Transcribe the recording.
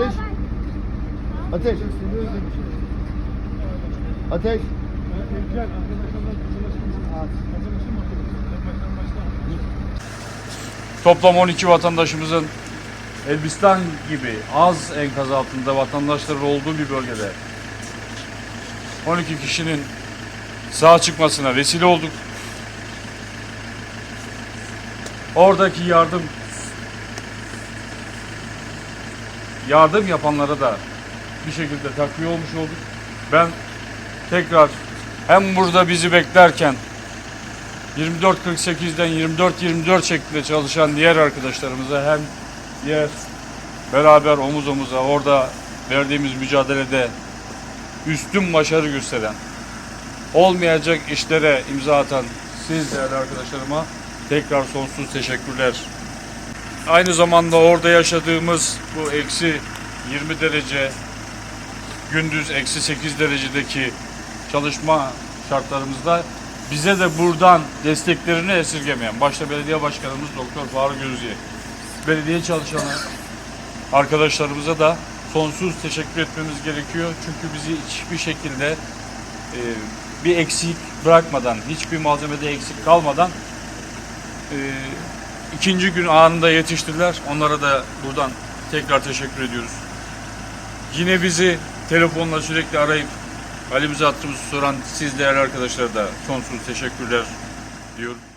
Ateş. Ateş. Ateş. Toplam 12 vatandaşımızın Elbistan gibi az enkaz altında vatandaşların olduğu bir bölgede 12 kişinin sağ çıkmasına vesile olduk. Oradaki yardım yardım yapanlara da bir şekilde takviye olmuş olduk. Ben tekrar hem burada bizi beklerken 24.48'den 24-24 şeklinde çalışan diğer arkadaşlarımıza hem diğer beraber omuz omuza orada verdiğimiz mücadelede üstün başarı gösteren olmayacak işlere imza atan siz değerli arkadaşlarıma tekrar sonsuz teşekkürler. Aynı zamanda orada yaşadığımız bu eksi 20 derece gündüz eksi 8 derecedeki çalışma şartlarımızda bize de buradan desteklerini esirgemeyen başta belediye başkanımız Doktor Faruk Özye, belediye çalışanı arkadaşlarımıza da sonsuz teşekkür etmemiz gerekiyor. Çünkü bizi hiçbir şekilde e, bir eksik bırakmadan, hiçbir malzemede eksik kalmadan e, ikinci gün anında yetiştirdiler. Onlara da buradan tekrar teşekkür ediyoruz. Yine bizi telefonla sürekli arayıp halimizi hatırımızı soran siz değerli arkadaşlara da sonsuz teşekkürler diyorum.